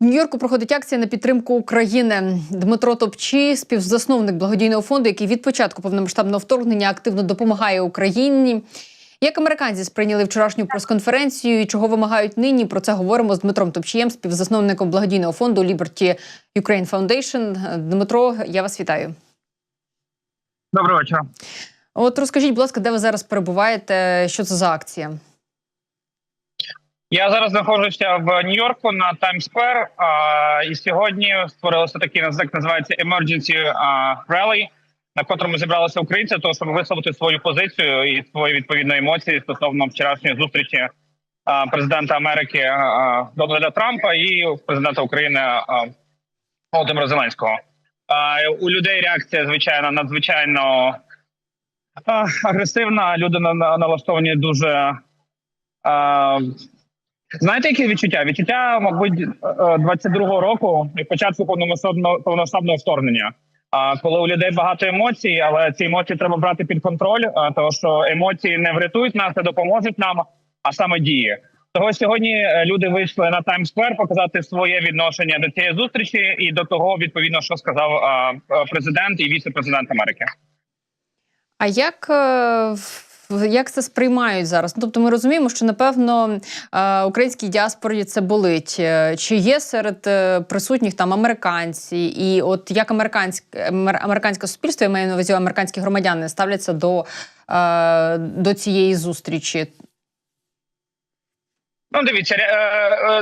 В Нью-Йорку проходить акція на підтримку України. Дмитро Топчі, співзасновник благодійного фонду, який від початку повномасштабного вторгнення активно допомагає Україні. Як американці сприйняли вчорашню прес-конференцію і чого вимагають нині? Про це говоримо з Дмитром Топчієм, співзасновником благодійного фонду Liberty Ukraine Foundation. Дмитро, я вас вітаю. Доброго вечора. От розкажіть, будь ласка, де ви зараз перебуваєте? Що це за акція? Я зараз знаходжуся в Нью-Йорку на Таймс-сквер. І сьогодні створилося такий як називається Emergency Rally, на котрому зібралися українці, того, щоб висловити свою позицію і свої відповідні емоції стосовно вчорашньої зустрічі президента Америки Дональда Трампа і президента України Володимира Зеленського. У людей реакція звичайно надзвичайно агресивна. Люди на- на- налаштовані дуже. Знаєте, які відчуття? Відчуття, мабуть, е, 22-го року і початку повномасштабного вторгнення. А коли у людей багато емоцій, але ці емоції треба брати під контроль, тому що емоції не врятують нас, не допоможуть нам, а саме дії. Того сьогодні е, люди вийшли на Таймс-сквер показати своє відношення до цієї зустрічі і до того, відповідно, що сказав президент і віце-президент Америки. А як, е, як це сприймають зараз? Ну, тобто ми розуміємо, що напевно е, українській діаспорі це болить. Е, Чи є серед е, присутніх там американці? І от як американське амер- американське суспільство, я маю на увазі американські громадяни, ставляться до, до цієї зустрічі? Ну, дивіться,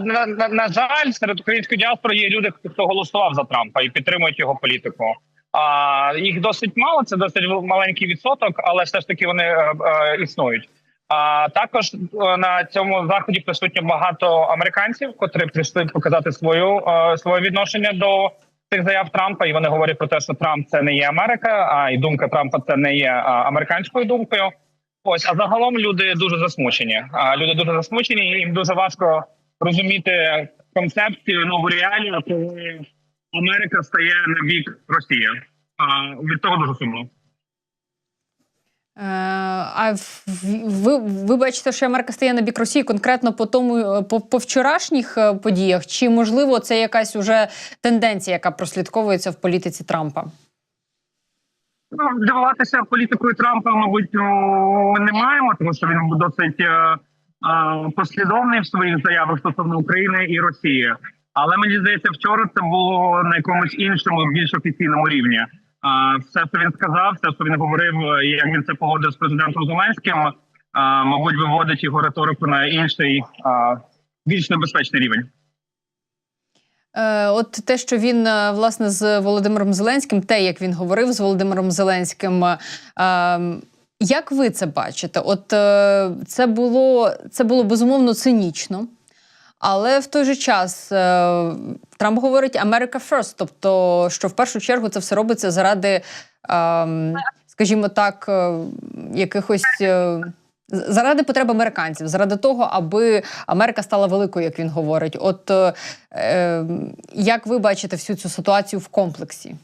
на, на, на жаль, серед української діаспори є люди, хто голосував за Трампа і підтримують його політику. А їх досить мало, це досить маленький відсоток, але все ж таки вони е, е, існують. А також е, на цьому заході присутньо багато американців, котрі прийшли показати свою своє відношення до цих заяв Трампа. І вони говорять про те, що Трамп це не є Америка, а і думка Трампа це не є американською думкою. Ось, а загалом люди дуже засмучені. А люди дуже засмучені, і їм дуже важко розуміти концепцію нову реалію, коли Америка стає на бік Росії. А від того дуже сумно. Е, А ви, ви бачите, що Америка стає на бік Росії конкретно по тому е, по, по вчорашніх е, подіях? Чи можливо це якась уже тенденція, яка прослідковується в політиці Трампа? Ну, дивуватися політикою Трампа, мабуть, ну, не маємо, тому що він досить послідовний в своїх заявах стосовно України і Росії. Але мені здається, вчора це було на якомусь іншому, більш офіційному рівні. Все, що він сказав, все, що він говорив, як він це погодив з президентом Зеленським, мабуть, виводить його риторику на інший, більш небезпечний рівень. Е, От те, що він е, власне з Володимиром Зеленським, те, як він говорив з Володимиром Зеленським. е, Як ви це бачите? От це було це було безумовно цинічно, але в той же час е, Трамп говорить America first, тобто, що в першу чергу це все робиться заради, ем, скажімо так, е, якихось. е, Заради потреб американців, заради того, аби Америка стала великою, як він говорить. От е, е, як ви бачите всю цю ситуацію в комплексі?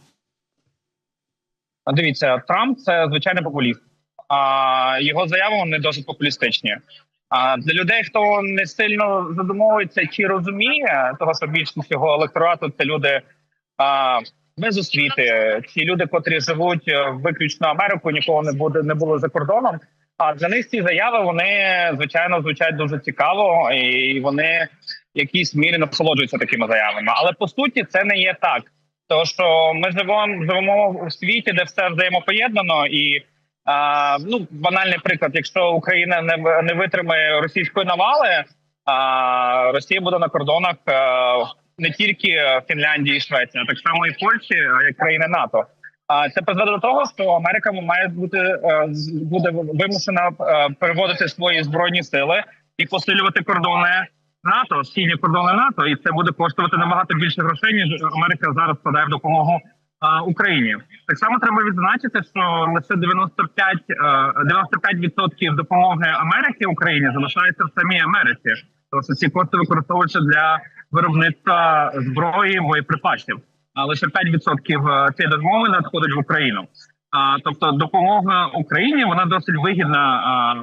Дивіться, Трамп це звичайний популіст. А його заяви вони досить популістичні. А для людей, хто не сильно задумовується чи розуміє, того що більшість його електорату це люди а, без освіти, ці люди, котрі живуть е, виключно Америку, нікого не буде не було за кордоном. А для них ці заяви вони звичайно звучать дуже цікаво, і вони в якійсь мірі насолоджуються такими заявами. Але по суті, це не є так. Тому що ми живемо живемо у світі, де все взаємопоєднано, і а, ну банальний приклад: якщо Україна не не витримає російської навали, а Росія буде на кордонах а, не тільки Фінляндії і Швеції, а так само і Польщі, а як країни НАТО. А це призведе до того, що Америка має бути е, буде вимушена е, переводити свої збройні сили і посилювати кордони НАТО, східні кордони НАТО, і це буде коштувати набагато більше грошей, ніж Америка зараз подає в допомогу Україні. Так само треба відзначити, що лише 95, е, 95% допомоги Америки Україні залишається в самій Америці. Тобто ці кошти використовуються для виробництва зброї боєприпасів. А лише 5% цієї допомоги надходить в Україну. А тобто допомога Україні вона досить вигідна а,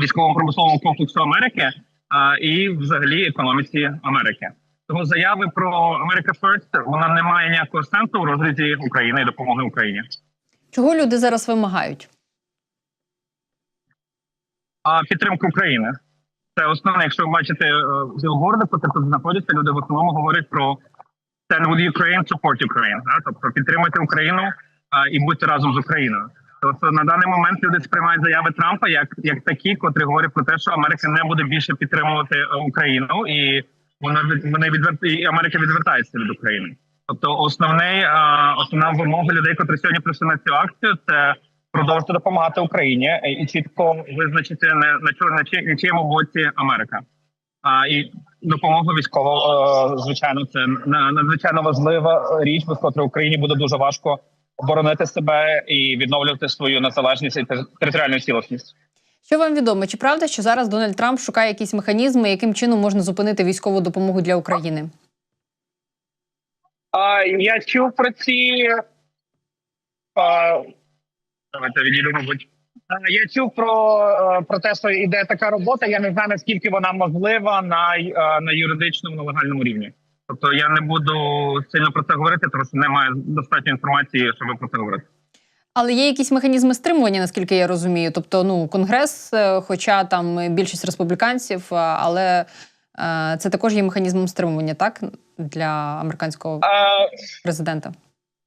військово-промисловому комплексу Америки а, і взагалі економіці Америки. Того заяви про America First, вона не має ніякого сенсу в розрізі України і допомоги Україні. Чого люди зараз вимагають? А підтримка України це основне. Якщо ви бачите е, білборди, котрі тут знаходяться, люди в основному говорять про Stand with Ukraine, support Ukraine. Да? Тобто підтримуйте Україну а, і будьте разом з Україною. Тобто на даний момент люди сприймають заяви Трампа як, як такі, котрі говорять про те, що Америка не буде більше підтримувати е, Україну, і вона від вони відвер... і Америка відвертається від України. Тобто, основний основна вимога людей, котрі сьогодні прийшли на цю акцію, це продовжити допомагати Україні е, і чітко визначити на на чому на чи- на чиєму боці Америка. А і допомога військова, е, звичайно, це на- надзвичайно важлива річ, без котрої Україні буде дуже важко оборонити себе і відновлювати свою незалежність і тер- територіальну цілісність. Що вам відомо? Чи правда, що зараз Дональд Трамп шукає якісь механізми, яким чином можна зупинити військову допомогу для України? А, я чув про ці. А, давайте. А, Я чув про, е, про те, що йде така робота. Я не знаю, наскільки вона можлива на, е, на юридичному, на легальному рівні. Тобто я не буду сильно про це говорити, тому що немає достатньо інформації, щоб про це говорити. Але є якісь механізми стримування, наскільки я розумію. Тобто, ну конгрес, е, хоча там більшість республіканців, але е, це також є механізмом стримування, так для американського президента.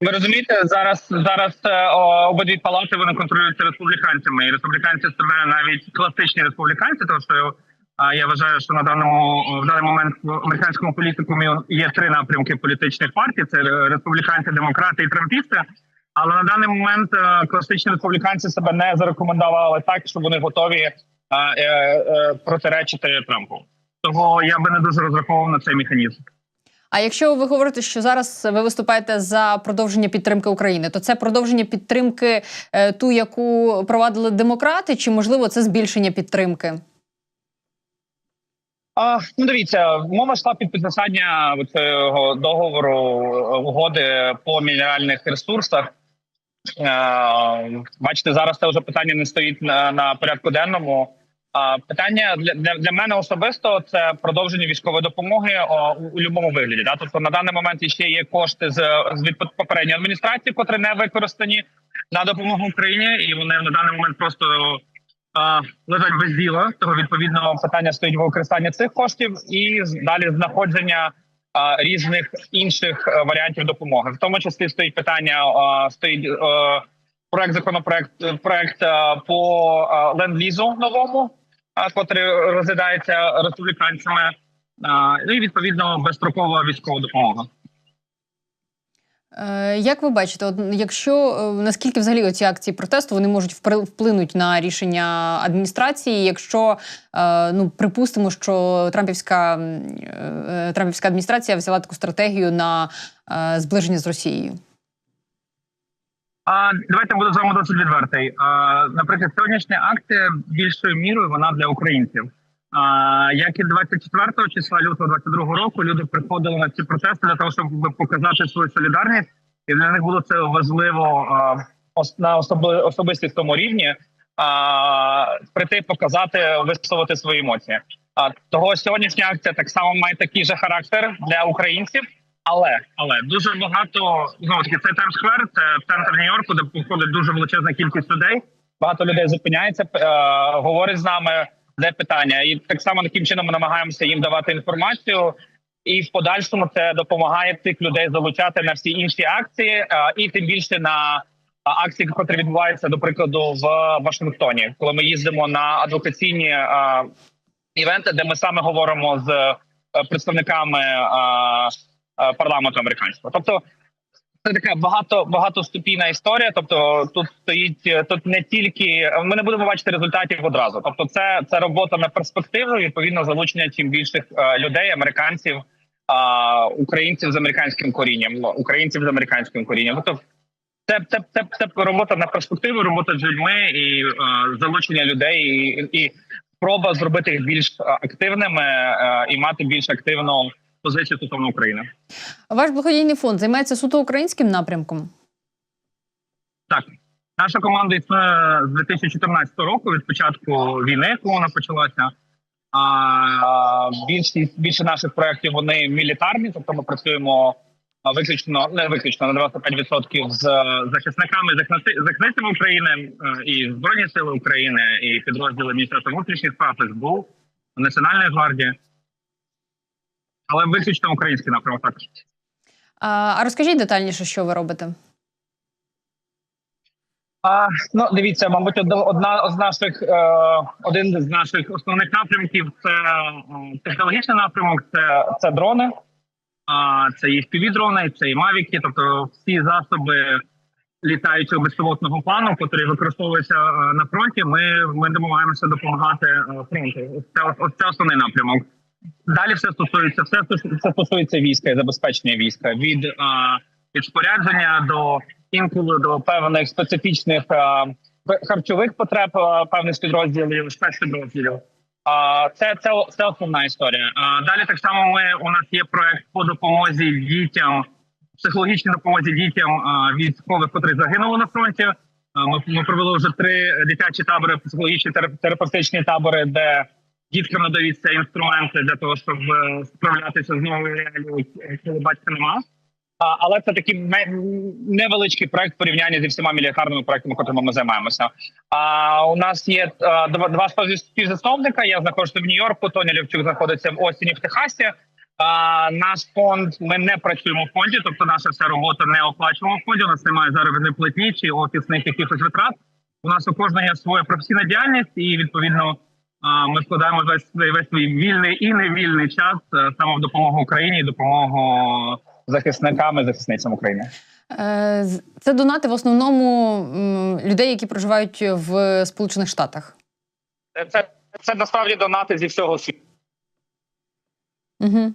Ви розумієте, зараз зараз е, обидві палати вони контролюються республіканцями. І республіканці себе навіть класичні республіканці, тому що я вважаю, що на даному в даний момент в американському політикумі є три напрямки політичних партій: це е, республіканці, демократи і трампісти. Але на даний момент е, класичні республіканці себе не зарекомендували так, що вони готові е, е, протиречити Трампу. Того я би не дуже розраховував на цей механізм. А якщо ви говорите, що зараз ви виступаєте за продовження підтримки України, то це продовження підтримки ту, яку провадили демократи, чи можливо це збільшення підтримки? А, ну дивіться, мова йшла під підписання цього договору угоди по мінеральних ресурсах. Е, бачите, зараз це вже питання не стоїть на, на порядку денному. А питання для, для, мене особисто це продовження військової допомоги о, у, у будь-якому вигляді. Да? Тобто на даний момент ще є кошти з, з від попередньої адміністрації, котрі не використані на допомогу Україні, і вони на даний момент просто а, лежать без діла. Того відповідно питання стоїть використання цих коштів і далі знаходження різних інших е, варіантів допомоги. В тому числі стоїть питання стоїть е, проект законопроект проект е, по е, ленд-лізу новому, котрий розглядається республіканцями. Ну і відповідно безстрокова військова допомога. Е, Як ви бачите, от якщо е, наскільки взагалі ці акції протесту вони можуть вплинути на рішення адміністрації, якщо е, ну припустимо, що Трампівська Трампівська адміністрація взяла таку стратегію на зближення з Росією? А давайте буду з вами досить відвертий. А, наприклад, сьогоднішня акція більшою мірою вона для українців. Як і 24 числа лютого 22 року люди приходили на ці протести для того, щоб показати свою солідарність, і для них було це важливо на особи, особистому рівні. Прийти, показати, висловити свої емоції. А того сьогоднішня акція так само має такий же характер для українців. Але але дуже багато знову таки це Таймс-сквер, це центр Нью-Йорку, де походить дуже величезна кількість людей. Багато людей зупиняється, е, говорить з нами, де питання, і так само таким чином ми намагаємося їм давати інформацію. І в подальшому це допомагає цих людей залучати на всі інші акції, е, і тим більше на акції, які відбуваються, до прикладу, в Вашингтоні, коли ми їздимо на адвокаційні е, івенти, де ми саме говоримо з е, представниками е, е, парламенту американського. Тобто це така багато багатоступійна історія. Тобто, тут стоїть тут не тільки ми не будемо бачити результатів одразу. Тобто, це це робота на перспективу. Відповідно, залучення чим більших е, людей, американців, українців з американським корінням, ну, українців з американським корінням. Тобто, це це, це, це робота на перспективу, робота з людьми і е, залучення людей, і, і спроба зробити їх більш е, активними і мати більш активну позицію стосовно України. Ваш благодійний фонд займається суто українським напрямком? Так, наша команда існує з 2014 року від початку війни, коли вона почалася. А більшість більше наших проєктів вони мілітарні, тобто ми працюємо виключно не виключно на 25% з захисниками захисни- захисницями України е, і збройні сили України, і підрозділи Міністерства внутрішніх справ СБУ, Національної гвардії, але виключно український напрямок також. А, а розкажіть детальніше, що ви робите? А, ну, дивіться, мабуть, одна з наших е, один з наших основних напрямків це е, технологічний напрямок. Це, це дрони, а це і FPV-дрони, це і мавіки, тобто всі засоби літаючого безпілотного плану, які використовуються е, на фронті. Ми, ми намагаємося допомагати фронту. Це це основний напрямок. Далі все стосується все, все стосується війська і забезпечення війська від, е, від спорядження до інколи до певних специфічних е, харчових потреб е, певних підрозділів, спецпідрозділів. А це, це це основна історія. А далі так само ми у нас є проект по допомозі дітям, психологічній допомозі дітям а, військових, котрі загинули на фронті. А, Ми, ми провели вже три дитячі табори, психологічні терап- терапевтичні табори, де діткам надаються інструменти для того, щоб е, справлятися з новою реалією, коли батька нема. Але це такий невеличкий проект в порівнянні зі всіма мілітарними проектами, котрими ми займаємося. А у нас є два, два спів- співзасновника. Я знаходжуся в Нью-Йорку. Тоні Лівчук знаходиться в Остіні в Техасі. А, наш фонд ми не працюємо в фонді, тобто наша вся робота не оплачуємо в фонді. У нас немає заробітної платні чи офісних якихось витрат. У нас у кожного є своя професійна діяльність, і відповідно ми вкладаємо весь весь свій вільний і невільний час е, саме в допомогу Україні, і допомогу захисникам і захисницям України. Е, Це донати в основному людей, які проживають в Сполучених Штатах. Це, це, це насправді донати зі всього світу. Угу.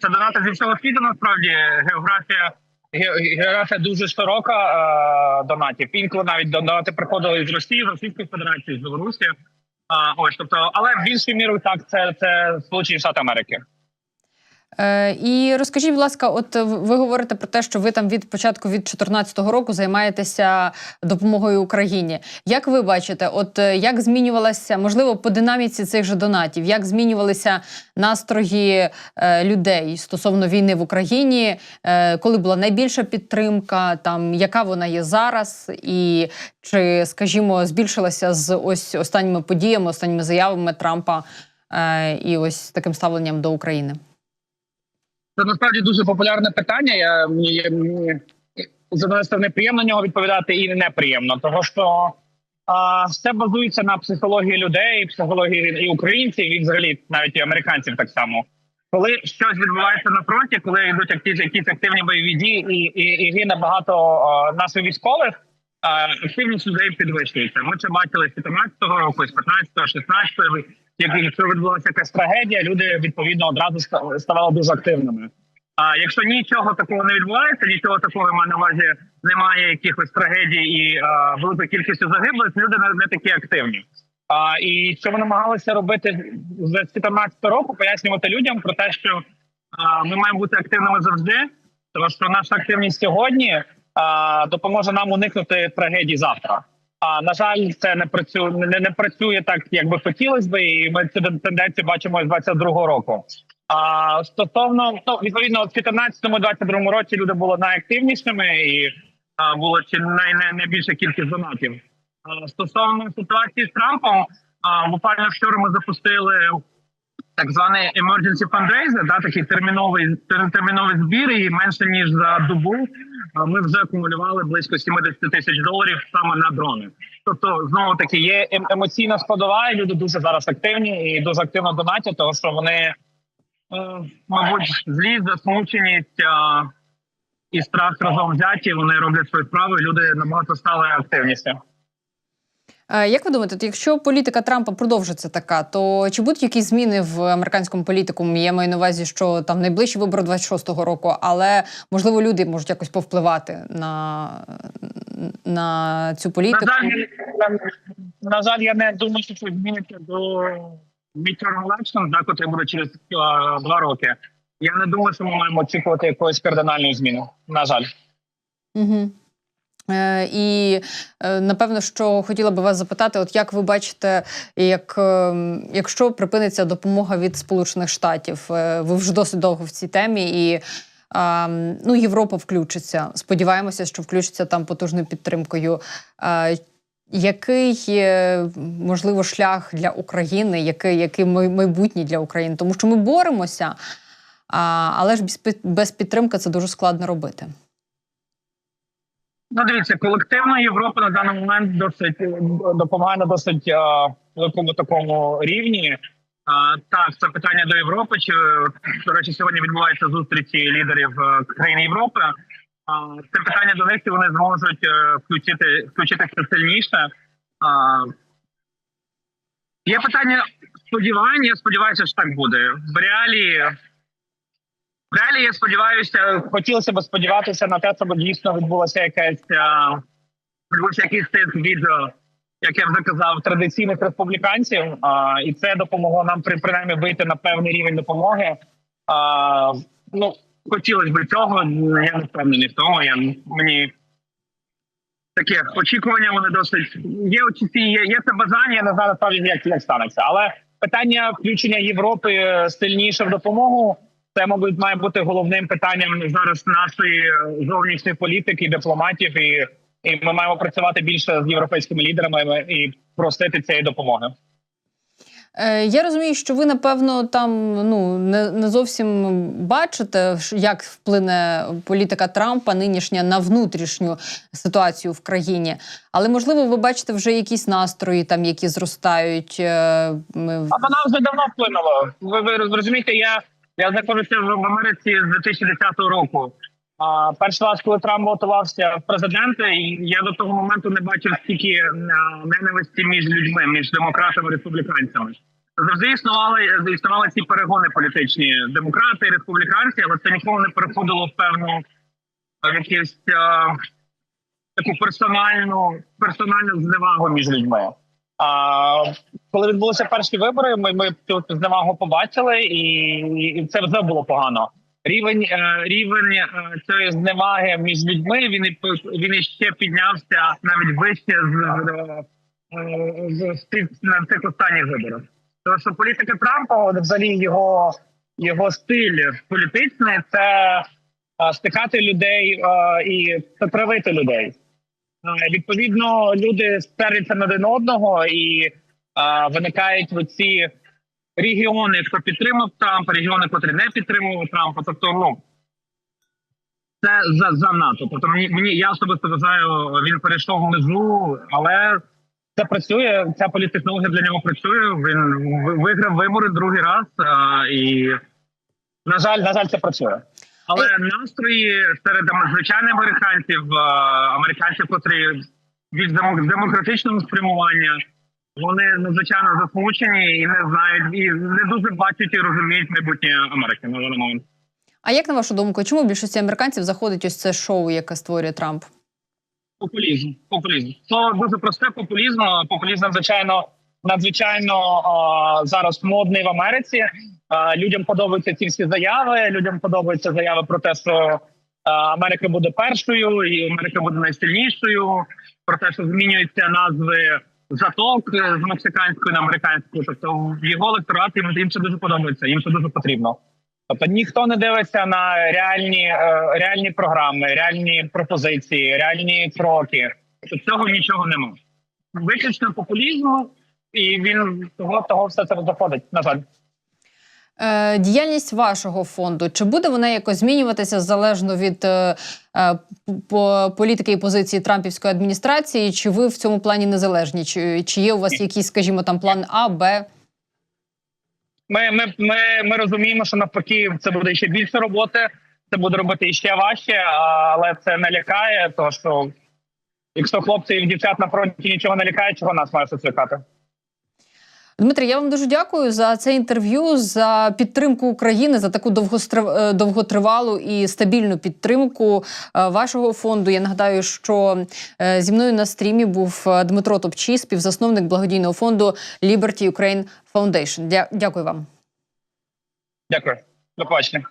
Це донати зі всього світу. Насправді географія ге- географія дуже широка е, донатів. Інколи навіть донати приходили з Росії, з Російської Федерації, з Білорусі. А, ось тобто, але більшою мірою так, це, це Сполучені Штати Америки. Е, і розкажіть, будь ласка, от ви говорите про те, що ви там від початку від 2014 року займаєтеся допомогою Україні. Як ви бачите, от е, як змінювалася, можливо, по динаміці цих же донатів, як змінювалися настрої е, людей стосовно війни в Україні, коли була найбільша підтримка, там яка вона є зараз, і чи, скажімо, збільшилася з ось останніми подіями, останніми заявами Трампа і ось таким ставленням до України? Це насправді дуже популярне питання. Я мені, з одної сторони приємно на нього відповідати і неприємно, тому що а, все базується на психології людей, психології і українців, і взагалі навіть і американців так само. Коли щось відбувається на фронті, коли йдуть якісь, якісь активні бойові дії, і, і, і гине багато а, наших військових, активність людей підвищується. Ми це бачили з 15-го року, з 15-го, 16-го. Як якщо відбулася якась трагедія, люди відповідно одразу ставали дуже активними. А якщо нічого такого не відбувається, нічого такого маю на увазі немає якихось трагедій і великої кількості загиблих, люди не, такі активні. А, і що ми намагалися робити з 2014 року, пояснювати людям про те, що а, ми маємо бути активними завжди, тому що наша активність сьогодні допоможе нам уникнути трагедії завтра. А на жаль, це не працює не, не працює так, як би хотілося би, і ми цю тенденцію бачимо з 22-го року. А стосовно ну, відповідно, в 2014-2022 році люди були найактивнішими і а, було чи най, най, найбільша кількість донатів. А, стосовно ситуації з Трампом, а, буквально вчора ми запустили так званий emergency fundraiser, да, такий терміновий терміновий збір, і менше ніж за добу ми вже акумулювали близько 70 тисяч доларів саме на дрони. Тобто, знову таки, є ем- емоційна складова, і люди дуже зараз активні і дуже активно донатять, тому що вони, е, мабуть, злість, засмученість і страх разом взяті. Вони роблять свою справу, і люди набагато стали активніші. Як ви думаєте, якщо політика Трампа продовжиться така, то чи будуть якісь зміни в американському політикумі? Я маю на увазі, що там найближчі вибори 26-го року, але можливо люди можуть якось повпливати на, на цю На політику. жаль, я- на, на жаль, я не думаю, що щось зміниться до election, да, котрий буде через два роки. Я не думаю, що ми маємо очікувати якоїсь кардинальної зміни. На жаль. Угу. Е, І е, напевно, що хотіла би вас запитати, от як ви бачите, як, е, якщо припиниться допомога від Сполучених Штатів, ви вже досить довго в цій темі, і ну, Європа включиться. Сподіваємося, що включиться там потужною підтримкою. Який можливо шлях для України, який, який майбутнє для України? Тому що ми боремося, але ж без підтримки це дуже складно робити. Ну, дивіться, колективна Європа на даний момент досить допомагає на досить е, великому такому рівні. А, так, це питання до Європи. Чи до речі, сьогодні відбуваються зустрічі лідерів е, країн Європи. А, це питання до них, і вони зможуть е, включити включитися сильніше. А, є питання сподівань. Я сподіваюся, що так буде. В реалії реалії я сподіваюся, хотілося б сподіватися на те, щоб дійсно відбулося якесь відбувся якийсь тиск від, е, як я вже казав, традиційних республіканців. А, і це допомогло нам при принаймні вийти на певний рівень допомоги. А, ну хотілося б цього. Я не впевнений в тому. Я мені таке очікування. Вони досить є. Очі є, є це бажання. Я не знаю насправді, як, як станеться, але питання включення Європи е, сильніше в допомогу. Це, мабуть, має бути головним питанням зараз нашої е, зовнішньої політики, дипломатів, і, і ми маємо працювати більше з європейськими лідерами і просити цієї допомоги. Е, Я розумію, що ви напевно там ну не, не зовсім бачите, як вплине політика Трампа нинішня на внутрішню ситуацію в країні. Але можливо, ви бачите вже якісь настрої, там які зростають. е, Ми А вона вже давно вплинула. Ви, ви розумієте, я, я знаходжуся в Америці з 2010 року. А перший раз, коли Трамп готувався в президенти, я до того моменту не бачив стільки ненависті між людьми, між демократами і республіканцями. Завжди існували існували ці перегони політичні демократи і республіканці, але це ніколи не переходило в певну в якусь е, таку персональну персональну зневагу між людьми. А коли відбулися перші вибори, ми, ми цю зневагу побачили, і, і це вже було погано. Рівень е, рівень е, цієї зневаги між людьми він він іще піднявся навіть вище з, з, з, тих на цих останніх виборах. Тому що політика Трампа, взагалі його, його стиль політичний, це е, стикати людей е, і травити людей. Е, Відповідно, люди сперляться на один одного і е, виникають оці регіони, хто підтримав Трампа, регіони, котрі не підтримували Трампа. Тобто, ну це за занадто. Тобто, мені я особисто вважаю, він перейшов межу, але це працює. Ця політтехнологія для нього працює. Він виграв вибори другий раз, а, і на жаль, на жаль, це працює. Але настрої серед звичайних американців, а, американців, котрі від демократичного спрямування, вони надзвичайно засмучені і не знають, і не дуже бачать і розуміють майбутнє Америки на даний момент. а як на вашу думку, чому більшості американців заходить ось це шоу, яке створює Трамп? Популізм. Популізм. Це дуже просте популізм. Популізм надзвичайно надзвичайно а, зараз модний в Америці. А, людям подобаються ці всі заяви. Людям подобаються заяви про те, що Америка буде першою, і Америка буде найсильнішою. Про те, що змінюються назви заток з мексиканської на американську. Тобто його електорат їм, їм це дуже подобається. Їм це дуже потрібно. Тобто ніхто не дивиться на реальні, е, реальні програми, реальні пропозиції, реальні кроки. Цього нічого нема. Виключно популізму, і він того, того все це заходить. На жаль. Е, Діяльність вашого фонду чи буде вона якось змінюватися залежно від е, е, по- політики і позиції Трампівської адміністрації? Чи ви в цьому плані незалежні? Чи, чи є у вас якийсь, скажімо, там план А, Б? Ми, ми, ми, ми розуміємо, що навпаки це буде ще більше роботи, це буде робити ще важче, але це не лякає, тому що якщо хлопці і дівчат на фронті нічого не лякає, чого нас має щось лякати? Дмитрий, я вам дуже дякую за це інтерв'ю, за підтримку України, за таку е, довготривалу і стабільну підтримку е, вашого фонду. Я нагадаю, що е, зі мною на стрімі був Дмитро Топчі, співзасновник благодійного фонду Liberty Ukraine Foundation. Дя- Дякую вам. Дякую. До побачення.